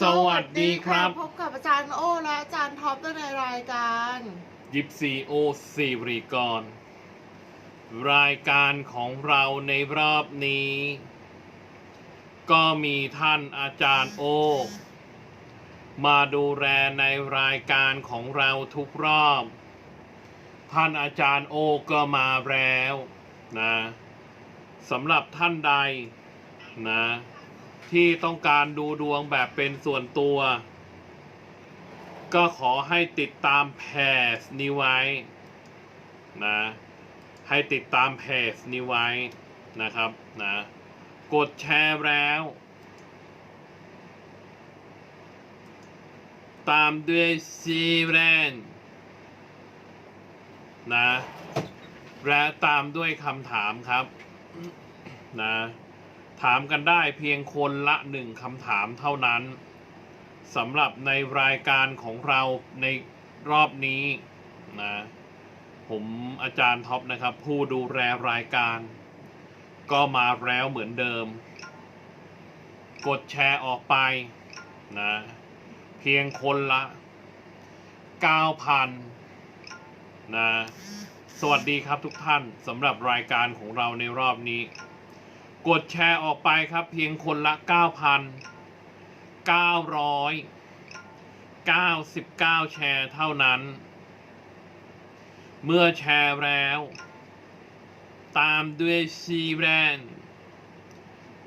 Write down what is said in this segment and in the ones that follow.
สวัสดีครับ พบกับอาจารย์โอและอาจารย์ท็อปในรายการยิปซีโอซีรีกร รายการของเราในรอบนี้ ก็มีท่านอาจารย์โอ มาดูแลในรายการของเราทุกรอบ ท่านอาจารย์โอก็มาแล้วนะสำหรับท่านใดนะ ที่ต้องการดูดวงแบบเป็นส่วนตัว ก็ขอให้ติดตามเพจนี้ไว้นะให้ติดตามเพจนี้ไว้นะครับนะกดแชร์แล้ว ตามด้วยซีแรนนะและตามด้วยคำถามครับนะ ถามกันได้เพียงคนละหนึ่งคำถามเท่านั้นสำหรับในรายการของเราในรอบนี้นะผมอาจารย์ท็อปนะครับ ผู้ดูแลรายการ ก็มาแล้วเหมือนเดิม กดแชร์ออกไปนะเพียงคนละ 9,000นะสวัสดีครับทุกท่านสำหรับรายการของเราในรอบนี้ กดแชร์ออกไปครับ เพียงคนละ 9,999 แชร์เท่านั้น เมื่อแชร์แล้ว ตามด้วยซีแรน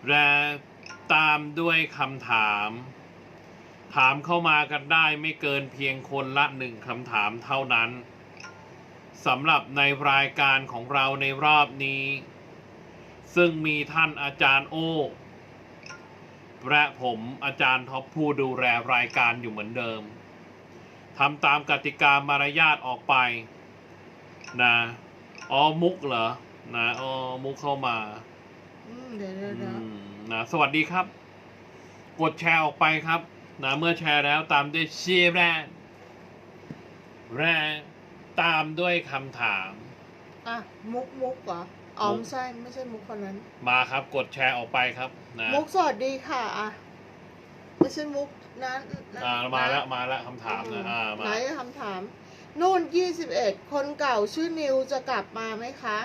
และตามด้วยคำถาม ถามเข้ามากันได้ไม่เกินเพียงคนละหนึ่งคำถามเท่านั้นสำหรับในรายการของเราในรอบนี้ ซึ่งมีท่านอาจารย์โอและผมอาจารย์ท็อปผู้ดูแลรายการอยู่เหมือนเดิมทำตามกติกามารยาทออกไปนะอ๋อมุกเหรอนะอ๋อมุกเข้ามาอืมเดี๋ยวเดี๋ยวอืเดี๋ยวมนะสวัสดีครับ กดแชร์ออกไปครับนะเมื่อแชร์แล้วตามด้วยชีแรนแรนตามด้วยคำถาม อะมุกมุกเหรอ อ๋อมุกไม่ใช่ไม่ใช่มุกคนนั้น มาครับกดแชร์ออกไปครับนะมุกสวัสดีค่ะอะไม่ใช่มุกนั้นนะอ่ามาแล้วนะมาแล้วคำถามนะอ่ามาไหนคำถาม นุ่นยี่สิบเอ็ดคนเก่าชื่อนิวจะกลับมาไหมคะ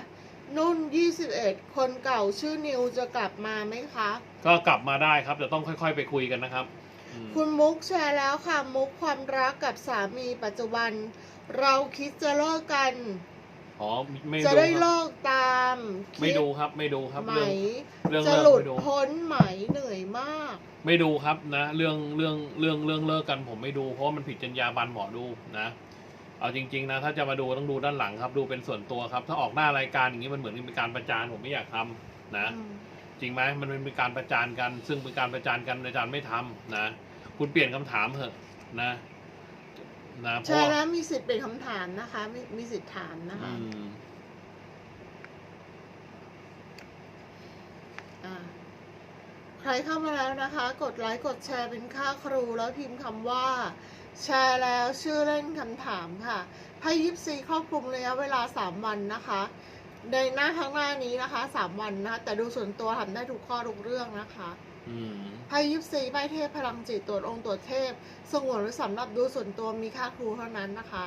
นุ่นยี่สิบเอ็ดคนเก่าชื่อนิวจะกลับมาไหมคะ ก็กลับมาได้ครับแต่ต้องค่อยๆไปคุยกันนะครับอืมคุณมุกแชร์แล้วค่ะ มุกความรักกับสามีปัจจุบัน เราคิดจะเลิกกัน อ๋อไม่จะดูได้ครับเลิกตามไม่ดูคิครับ ไม่ดูครับไหมเรื่องเรื่องจะเลิกหลุดไม่ดูพ้นไหมเหนื่อยมาก ไม่ดูครับนะ เรื่องเรื่องเรื่องเรื่องเลิกกันผมไม่ดูเพราะว่ามันผิดจรรยาบรรณหมอดูนะเอาจริง ๆ นะ ถ้าจะมาดูต้องดูด้านหลังครับ ดูเป็นส่วนตัวครับ ถ้าออกหน้ารายการอย่างนี้มันเหมือนเป็นการประจานผมไม่อยากทำนะอืมจริงไหมมันเป็นการประจานกัน ซึ่งเป็นการประจานกันอาจารย์ไม่ทำนะ คุณเปลี่ยนคำถามเถอะนะ นะเพราะใช่ว่าแล้วมีสิทธิ์เป็นคำถามนะคะมีมีสิทธิ์ถามนะคะอืมอ่าใครเข้ามาแล้วนะคะ กดไลค์กดแชร์เป็นค่าครูแล้วพิมพ์คำว่า แชร์แล้วชื่อเล่นคำถามค่ะไพ่ยิปซีครอบคลุมระยะเวลา 3 วันนะคะ ในหน้าข้างหน้านี้นะคะ 3 วันนะคะแต่ดูส่วนตัวทำได้ทุกข้อทุกเรื่องนะคะอืม ไพ่ยิปซีไพ่เทพพลังจิตตรวจองค์ตรวจเทพ สงวนไว้สำหรับดูส่วนตัวมีค่าครูเท่านั้นนะคะ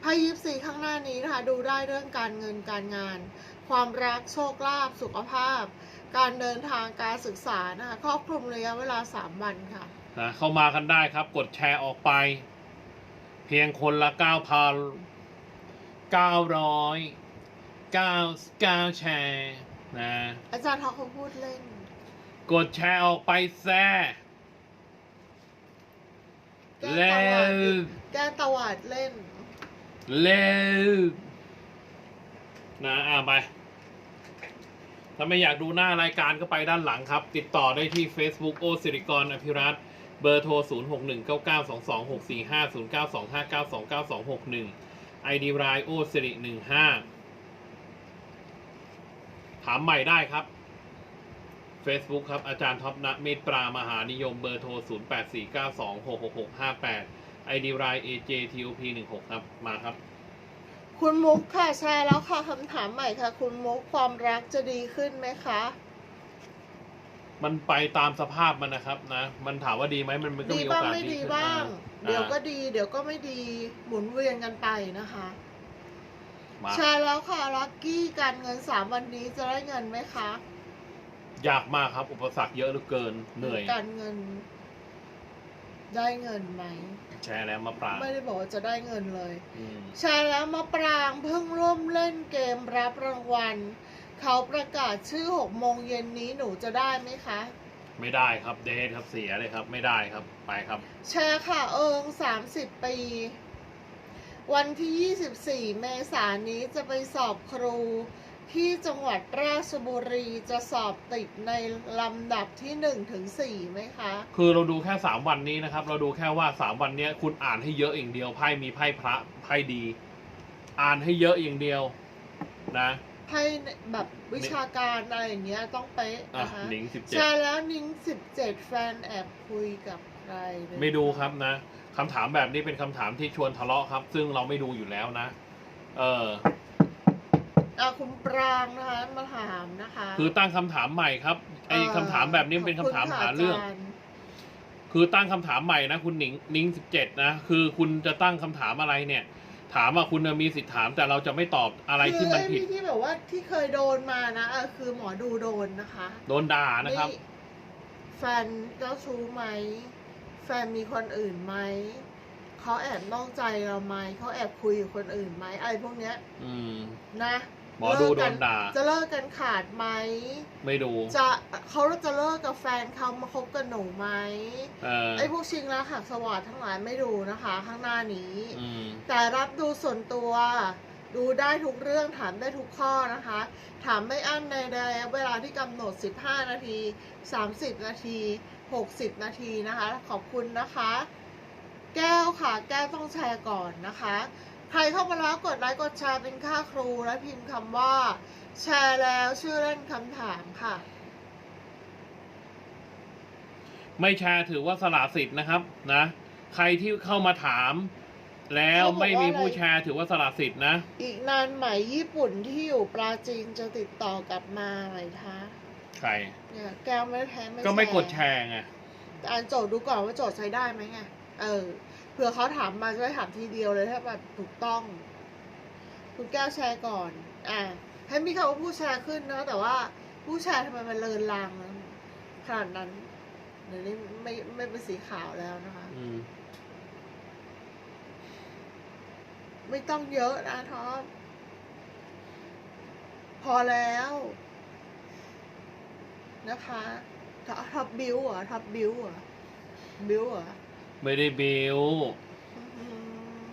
ไพ่ยิปซีข้างหน้านี้นะคะดูได้เรื่องการเงินการงาน ความรักโชคลาภสุขภาพ การเดินทางการศึกษานะคะครอบคลุมระยะเวลา 3 วันค่ะนะเข้ามากันได้ครับกดแชร์ออกไป เพียงคนละเก้าพันเก้าร้อยเก้าเก้าแชร์นะอาจารย์เขาเขาพูดเล่น กดแชร์ออกไปแซ่แกล้งเร็ตวาดวแกล้งตวาดเล่นเร็วนะอ่าไป ถ้าไม่อยากดูหน้ารายการก็ไปด้านหลังครับ ติดต่อได้ที่ Facebook โอสิริกรอภิรัตน์เบอร์โทร 0 6 1 9 9 2 2 6 4 5 0 9 2 5 9 2 9 2 6 1 ID รายโอสิริ15ถามใหม่ได้ครับ Facebook ครับ อาจารย์ท็อปนะเมตตรามหานิยมเบอร์โทร 0 8 4 9 2 6 6 6 5 8 ID ราย AJTOP 16 ครับ มาครับ คุณมุกค่ะแชร์แล้วค่ะคำถามใหม่ค่ะ คุณมุกความรักจะดีขึ้นไหมคะ มันไปตามสภาพมันนะครับนะ มันถามว่าดีไหมมันมันก็ดีมีโอบ้างกาสไม่ดีดีขึ้นบ้างอ่าเดี๋ยวก็ดีเดี๋ยวก็ไม่ดีหมุนเวียนกันไปนะคะ มาใช่แล้วค่ะลักกี้การเงินสามวันนี้จะได้เงินไหมคะ ยากมากครับ อุปสรรคเยอะเหลือเกินเหนื่อย การเงิน ได้เงินไหม แชร์แล้วมาปรางไม่ได้บอกว่าจะได้เงินเลย อืมใช่แล้วมะปรางเพิ่งร่วมเล่นเกมรับรางวัล เขาประกาศชื่อหกโมงเย็นนี้หนูจะได้ไหมคะ ไม่ได้ครับเดทครับเสียเลยครับ ไม่ได้ครับไปครับ แชร์ค่ะเอิงสามสิบปี วันที่ยี่สิบสี่เมษายนนี้จะไปสอบครู ที่จังหวัดราชบุรีจะสอบติดในลำดับที่หนึ่งถึงสี่ไหมคะ คือเราดูแค่สามวันนี้นะครับ เราดูแค่ว่าสามวันเนี้ยคุณอ่านให้เยอะอย่างเดียวไพ่มีไพ่พระไพ่ดี อ่านให้เยอะอย่างเดียวนะไพ่แบบวิชาการอะไรอย่างเงี้ยต้องเป๊ะอะนะคะหนิงสิบเจ็ดใช่แล้วนิ้งสิบเจ็ดแฟนแอบคุยกับใครเลยไม่ดูครับนะคำถามแบบนี้เป็นคำถามที่ชวนทะเลาะครับ ซึ่งเราไม่ดูอยู่แล้วนะ เออ อะคุณปรางนะคะมาถามนะคะคือตั้งคำถามใหม่ครับไอ้คำถามแบบนี้มันเป็นคำถามขบณะหาเรื่องจย์คือตั้งคำถามใหม่นะคุณหนิงนิ้งสิบเจ็ดนะ คือคุณจะตั้งคำถามอะไรเนี่ย ถามว่าคุณน่ะมีสิทธิ์ถามแต่เราจะไม่ตอบอะไรที่มันผิดคือไอ้ที่แบบว่าที่เคยโดนมานะเออคือหมอดูโดนนะคะโดนด่านะครับ นี่แฟนเจ้าชู้ไหม แฟนมีคนอื่นไหมเขาแอบนอกใจเราไหมเขาแอบคุยกับคนอื่นไหมอะไรพวกเนี้ยอืม นะ หมอดูเลิกกัโดนด่า จะเลิกกันขาดไหม ไม่ดู จะเขาจะเลิกกับแฟนเขามาคบกับหนูไหมเออไอ้พวกชิงรักหักสวัสดทั้งหลายไม่ดูนะคะ ข้างหน้านี้อืมแต่รับดูส่วนตัว ดูได้ทุกเรื่องถามได้ทุกข้อนะคะ ถามไม่อั้นในระยะเวลาที่กำหนด 15 นาที 30 นาที 60 นาทีนะคะ ขอบคุณนะคะ แก้วค่ะ แก้วต้องแชร์ก่อนนะคะ ใครเข้ามาแล้วกดไลค์กดแชร์เป็นค่าครูและพิมพ์คำว่า แชร์แล้วชื่อเล่นคำถามค่ะ ไม่แชร์ถือว่าสละสิทธิ์นะครับนะ ใครที่เข้ามาถาม แล้วเขาบอกว่าไม่มีผู้อะไรแชร์ถือว่าสละสิทธิ์นะ อีกนานไหมญี่ปุ่นที่อยู่ปราจีนจะติดต่อกลับมาไหมคะใครเนี่ยแก้วไม่แพ้ไม่ก็ไม่กดแชร์ไงแต่อ่านโจทย์ดูก่อนว่าโจทย์ใช้ได้ไหมไงเออ เผื่อเขาถามมาจะได้ถามทีเดียวเลยถ้าแบบถูกต้อง คุณแก้วแชร์ก่อน อ่าให้มีคำว่าผู้แชร์ขึ้นนะ แต่ว่าผู้แชร์ทำไมมันเลินลางนะขนาดนั้นเดี๋ยวนี้ไม่ไม่เป็นสีขาวแล้วนะคะอืมไม่ต้องเยอะนะท็อปพอแล้ว นะคะท็อปท็อปบิวเหรอท็อปบิวเหรอบิวเหรอ ไม่ได้บิวอืม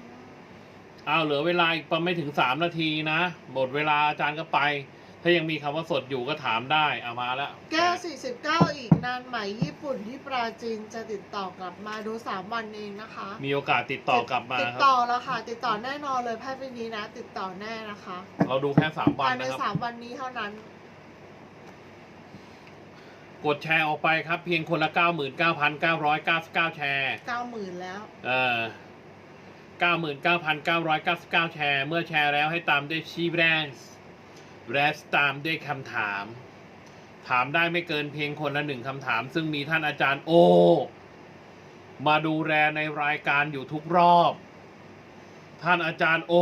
อ้าวเหลือเวลาอีกประมาณไม่ถึงสามนาทีนะหมดเวลาอาจารย์ก็ไป ถ้ายังมีคำว่าสดอยู่ก็ถามได้เอามาแล้วแก้ว49อีกนานไหมญี่ปุ่นที่ปราจีนจะติดต่อกลับมาดูสามวันเองนะคะมีโอกาสติดต่อกลับมาติดครับต่อแล้วค่ะ ติดต่อแน่นอนเลยไพ่ใบนี้นะ ติดต่อแน่นะคะ เราดูแค่สามวันภายในนะครับ สามวันนี้เท่านั้น กดแชร์ออกไปครับ เพียงคนละเก้าหมื่นเก้าพันเก้าร้อยเก้าสิบเก้าแชร์90,000แล้ว เออเก้าหมื่นเก้าพันเก้าร้อยเก้าสิบเก้าแชร์ เมื่อแชร์แล้วให้ตามด้วยชีแบรนด์แรสตามด้วยคำถาม ถามได้ไม่เกินเพียงคนละหนึ่งคำถาม ซึ่งมีท่านอาจารย์โอ มาดูแลในรายการอยู่ทุกรอบ ท่านอาจารย์โอ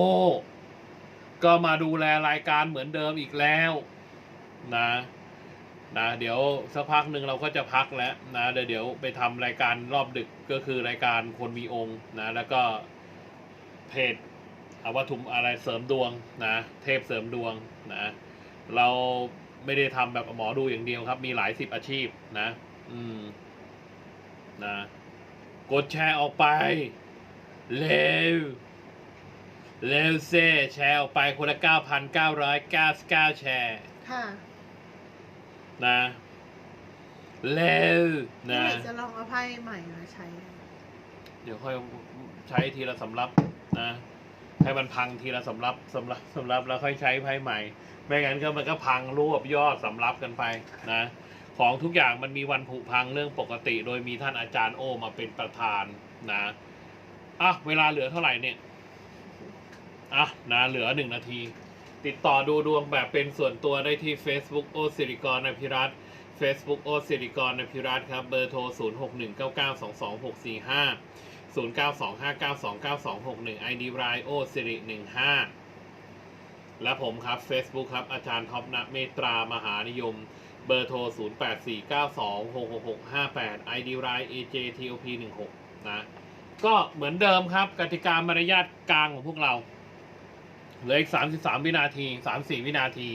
ก็มาดูแลรายการเหมือนเดิมอีกแล้ว นะ นะเดี๋ยวสักพักหนึ่งเราก็จะพักแล้วนะเดี๋ยวเดี๋ยวไปทำรายการรอบดึกก็คือรายการคนมีองค์นะแล้วก็เพจอาวัตถุมอะไรเสริมดวงนะเทพเสริมดวงนะเราไม่ได้ทำแบบหมอดูอย่างเดียวครับ มีหลายสิบอาชีพนะ อืมนะกดแชร์ออกไปเร็วเร็วเซ่แชร์ออกไปคนละ 9,999 แชร์ ค่ะ นะเร็วเมื่อนะไหร่จะลองเอาไพ่ใหม่มาใช้ เดี๋ยวค่อยใช้ทีละสำรับนะให้มันพังทีละสำรับสำรับสำรับแล้วค่อยใช้ไพ่ใหม่ ไม่งั้นก็มันก็พังรวบยอดสำรับกันไปนะ ของทุกอย่างมันมีวันผุพังเรื่องปกติ โดยมีท่านอาจารย์โอมาเป็นประธานนะอะเวลาเหลือเท่าไหร่เนี่ยอะนะเหลือหนึ่งนาที ติดต่อดูดวงแบบเป็นส่วนตัวได้ที่ Facebook โอสิริกรอภิรัต Facebook โอสิริกรนพิรัตครับ เบอร์โทร 0 6 1 9 9 2 2 6 4 5 0 9 2 5 9 2 9 2 6 1 ID รายโอสิริ15 และผมครับ Facebook ครับ อาจารย์ท็อปนะเมตรามหานิยม เบอร์โทร 0 8 4 9 2 6 6 6 5 8 ID ราย AJTOP 16 นะ ก็เหมือนเดิมครับกติกามารยาทกลางของพวกเรา เหลืออีก33วินาที34วินาที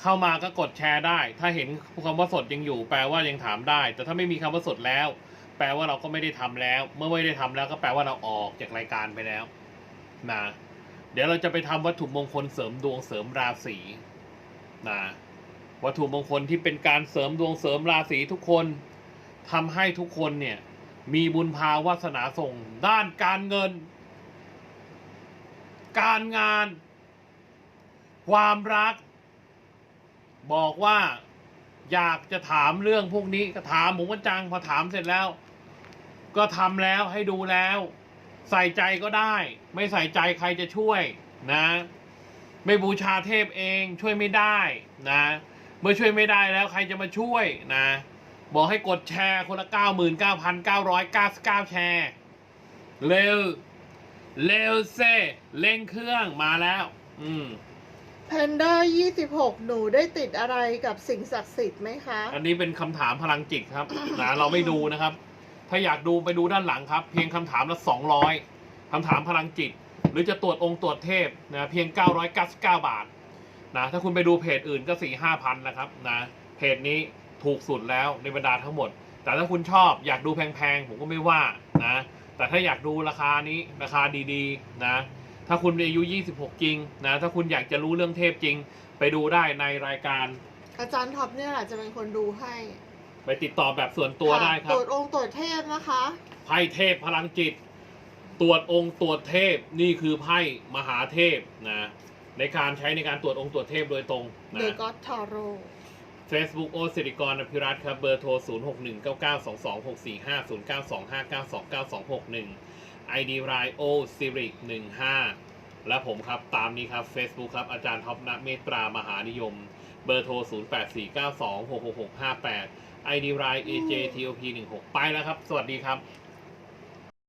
เข้ามาก็กดแชร์ได้ ถ้าเห็นคำว่าสดยังอยู่ แปลว่ายังถามได้ แต่ถ้าไม่มีคำว่าสดแล้ว แปลว่าเราก็ไม่ได้ทำแล้ว เมื่อไม่ได้ทำแล้วก็แปลว่าเราออกจากรายการไปแล้วนะเดี๋ยวเราจะไปทำวัตถุมงคลเสริมดวงเสริมราศีนะวัตถุมงคลที่เป็นการเสริมดวงเสริมราศีทุกคนทำให้ทุกคนเนี่ยมีบุญพาวาสนาส่งด้านการเงิน การงาน ความรัก บอกว่าอยากจะถามเรื่องพวกนี้ก็ถามผมว่าจังพอถามเสร็จแล้ว ก็ทำแล้วให้ดูแล้ว ใส่ใจก็ได้ ไม่ใส่ใจใครจะช่วยนะ ไม่บูชาเทพเองช่วยไม่ได้นะเมื่อช่วยไม่ได้แล้วใครจะมาช่วยนะ บอกให้กดแชร์คนละ 99,999 แชร์เร็ว เร็วเซ่เร่งเครื่องมาแล้ว อืมแพนด้า26หนูได้ติดอะไรกับสิ่งศักดิ์สิทธิ์ไหมคะ อันนี้เป็นคำถามพลังจิตครับ นะเราไม่ดูนะครับ ถ้าอยากดูไปดูด้านหลังครับ เพียงคำถามละ200คำถามพลังจิต หรือจะตรวจองค์ตรวจเทพนะเพียง 999 บาทนะถ้าคุณไปดูเพจอื่นก็4 5พันนะครับนะเพจนี้ถูกสุดแล้วในบรรดาทั้งหมด แต่ถ้าคุณชอบอยากดูแพงๆ ผมก็ไม่ว่า นะ แต่ถ้าอยากดูราคานี้ราคาดีๆ นะ ถ้าคุณมีอายุ 26 จริงนะ ถ้าคุณอยากจะรู้เรื่องเทพจริง ไปดูได้ในรายการ อาจารย์ท็อปเนี่ยแหละจะเป็นคนดูให้ไปติดต่อแบบส่วนตัวได้ครัตบรวจองค์ตรวจเทพนะคะ ไพ่เทพพลังจิต ตรวจองค์ตรวจเทพนี่คือไพ่มหาเทพนะ ในการใช้ในการตรวจองค์ตรวจเทพโดยตรงนะ The God Tarot Facebook โอสิริกรอภิรัตครับ เบอร์โทร 0 6 1 9 9 2 2 6 4 5 0 9 2 5 9 2 9 2 6 1 ID รายโอสิริ15 และผมครับ ตามนี้ครับ Facebook ครับ อาจารย์ท็อปนะเมตรามหานิยม เบอร์โทร 0 8 4 9 2 6 6 6 5 8 ID ราย AJTOP 16 ไปแล้วครับ สวัสดีครับ